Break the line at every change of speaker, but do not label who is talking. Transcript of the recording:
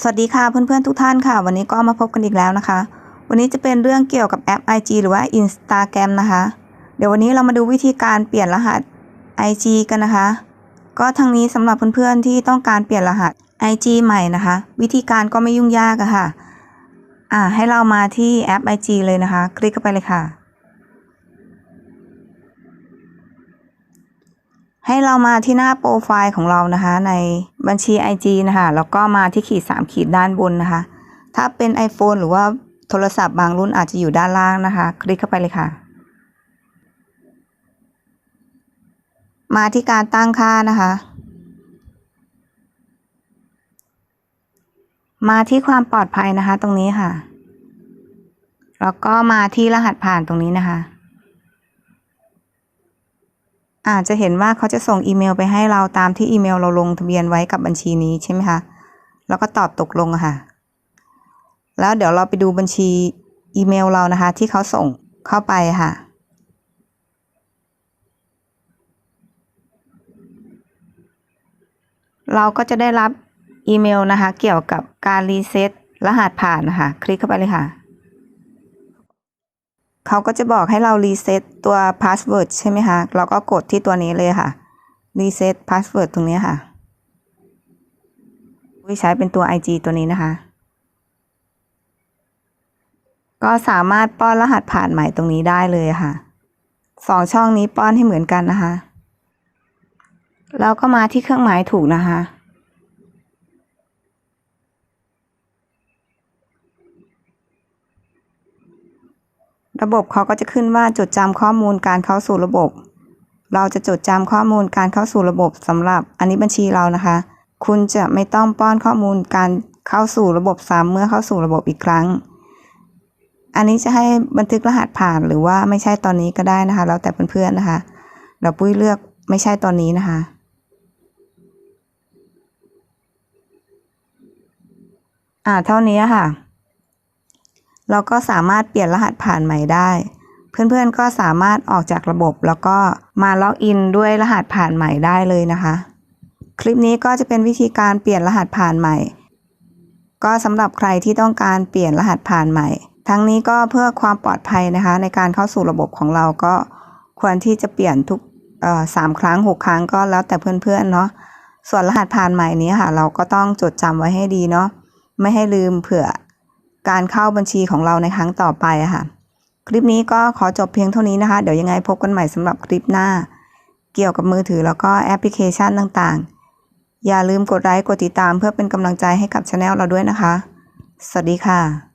สวัสดีค่ะเพื่อนๆทุกท่านค่ะ วันนี้ก็มาพบกันอีกแล้วนะคะ วันนี้จะเป็นเรื่องเกี่ยวกับแอป IG หรือว่า Instagram นะคะ เดี๋ยววันนี้เรามาดูวิธีการเปลี่ยนรหัส IG กันนะคะ ก็ทั้งนี้สำหรับเพื่อนๆที่ต้องการเปลี่ยนรหัส IG ใหม่นะคะ วิธีการก็ไม่ยุ่งยากอะค่ะอ่าให้เรามาที่แอป IG เลยนะคะ คลิกเข้าไปเลยค่ะ ให้เรามาที่หน้าโปรไฟล์ของเรานะคะ ในบัญชี IG นะคะแล้วก็มาที่ขีด 3 ขีดด้านบนนะคะ ถ้าเป็น iPhone หรือว่าโทรศัพท์บางรุ่นอาจจะอยู่ด้านล่างนะคะ คลิกเข้าไปเลยค่ะ มาที่การตั้งค่านะคะ มาที่ความปลอดภัยนะคะตรงนี้ค่ะ แล้วก็มาที่รหัสผ่านตรงนี้นะคะ อาจจะเห็นว่าเขาจะส่งอีเมลไปให้เราตามที่อีเมลเราลงทะเบียนไว้กับบัญชีนี้ใช่ไหมคะ แล้วก็ตอบตกลงค่ะ แล้วเดี๋ยวเราไปดูบัญชีอีเมลเรานะคะ ที่เขาส่งเข้าไปค่ะ เราก็จะได้รับอีเมลนะคะ เกี่ยวกับการรีเซ็ตรหัสผ่านนะคะ คลิกเข้าไปเลยค่ะ เขาก็จะบอกให้เรารีเซ็ตตัวพาสเวิร์ดใช่ไหมคะเราก็กดที่ตัวนี้เลยค่ะรีเซ็ตพาสเวิร์ดตรงนี้ค่ะวิใช้เป็นตัว IG ตัวนี้นะคะ ก็สามารถป้อนรหัสผ่านใหม่ตรงนี้ได้เลยค่ะสองช่องนี้ป้อนให้เหมือนกันนะคะ แล้วก็มาที่เครื่องหมายถูกนะคะ ระบบเขาก็จะขึ้นว่าจดจำข้อมูลการเข้าสู่ระบบ เราจะจดจำข้อมูลการเข้าสู่ระบบสำหรับอันนี้บัญชีเรานะคะ คุณจะไม่ต้องป้อนข้อมูลการเข้าสู่ระบบซ้ำเมื่อเข้าสู่ระบบอีกครั้ง อันนี้จะให้บันทึกรหัสผ่านหรือว่าไม่ใช่ตอนนี้ก็ได้นะคะ แล้วแต่เพื่อนๆนะคะ เราปุ้ยเลือกไม่ใช่ตอนนี้นะคะอ่าเท่านี้ค่ะ เราก็สามารถเปลี่ยนรหัสผ่านใหม่ได้ เพื่อนๆก็สามารถออกจากระบบ แล้วก็มาล็อกอินด้วยรหัสผ่านใหม่ได้เลยนะคะ คลิปนี้ก็จะเป็นวิธีการเปลี่ยนรหัสผ่านใหม่ ก็สำหรับใครที่ต้องการเปลี่ยนรหัสผ่านใหม่ ทั้งนี้ก็เพื่อความปลอดภัยนะคะ ในการเข้าสู่ระบบของเราก็ควรที่จะเปลี่ยนทุกสามครั้งหกครั้งก็แล้วแต่เพื่อนๆเนาะส่วนรหัสผ่านใหม่นี้ค่ะ เราก็ต้องจดจำไว้ให้ดีเนาะไม่ให้ลืมเผื่อ การเข้าบัญชีของเราในครั้งต่อไปค่ะ คลิปนี้ก็ขอจบเพียงเท่านี้นะคะ เดี๋ยวยังไงพบกันใหม่สำหรับคลิปหน้า เกี่ยวกับมือถือแล้วก็แอปพลิเคชันต่างๆ อย่าลืมกดไลค์กดติดตามเพื่อเป็นกำลังใจให้กับช anel เราด้วยนะคะ สวัสดีค่ะ